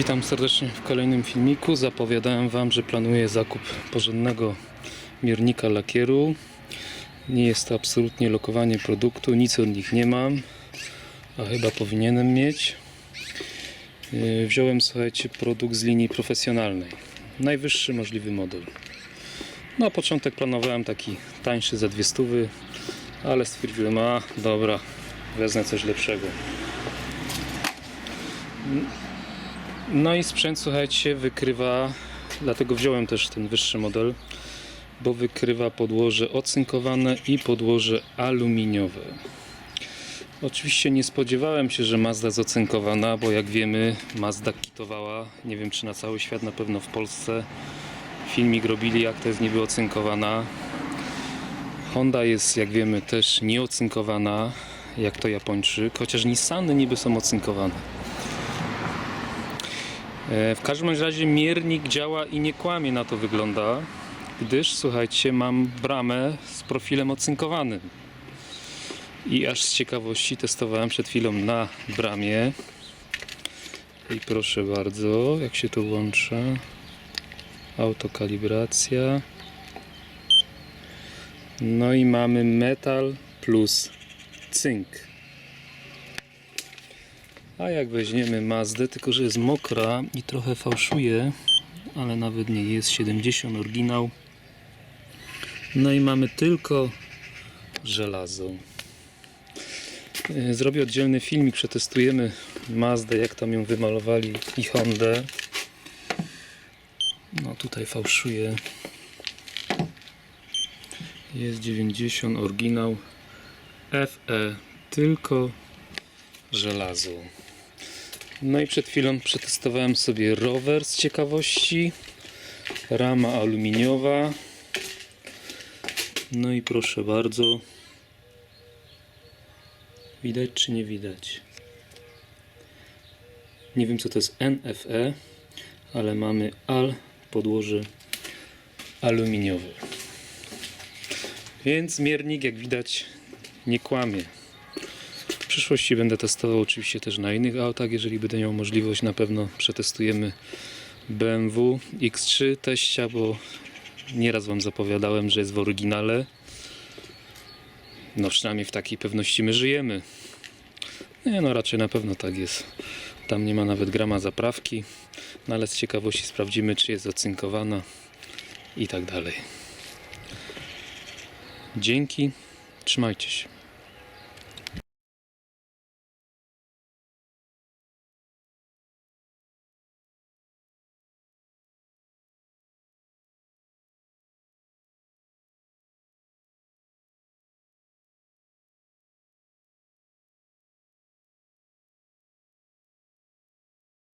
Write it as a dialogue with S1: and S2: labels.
S1: Witam serdecznie w kolejnym filmiku. Zapowiadałem Wam, że planuję zakup porządnego miernika lakieru. Nie jest to absolutnie lokowanie produktu, nic od nich nie mam, a chyba powinienem mieć. Yy, Wziąłem, słuchajcie, produkt z linii profesjonalnej. Najwyższy możliwy model. Na początek planowałem taki tańszy za dwie stówy, ale stwierdziłem, a dobra, wezmę coś lepszego. No i sprzęt, słuchajcie, wykrywa, dlatego wziąłem też ten wyższy model, bo wykrywa podłoże ocynkowane i podłoże aluminiowe. Oczywiście nie spodziewałem się, że Mazda jest ocynkowana, bo jak wiemy, Mazda kitowała, nie wiem czy na cały świat, na pewno w Polsce. Filmik robili, jak to jest niby ocynkowana. Honda jest, jak wiemy, też nieocynkowana, jak to Japończyk, chociaż Nissany niby są ocynkowane. E, W każdym razie miernik działa i nie kłamie na to wygląda, gdyż słuchajcie, mam bramę z profilem ocynkowanym. I aż z ciekawości testowałem przed chwilą na bramie. I proszę bardzo, jak się to włącza. Autokalibracja. No i mamy metal plus cynk. A jak weźmiemy Mazdę, tylko że jest mokra i trochę fałszuje, ale nawet nie jest 70 oryginał. No i mamy tylko żelazo. E, Zrobię oddzielny filmik, przetestujemy Mazdę, jak tam ją wymalowali i Hondę. No tutaj fałszuje. Jest 90 oryginał FE, tylko żelazo. No i przed chwilą przetestowałem sobie rower z ciekawości. Rama aluminiowa. No i proszę bardzo. Widać czy nie widać? Nie wiem co to jest NFE, ale mamy AL podłoże aluminiowe. Więc miernik jak widać nie kłamie. Przyszłości będę testował oczywiście też na innych autach, jeżeli będę miał możliwość na pewno przetestujemy BMW X3 teścia, bo nieraz Wam zapowiadałem, że jest w oryginale. No przynajmniej w takiej pewności my żyjemy. Nie no raczej na pewno tak jest. Tam nie ma nawet grama zaprawki, no ale z ciekawości sprawdzimy czy jest ocynkowana i tak dalej. Dzięki, trzymajcie się.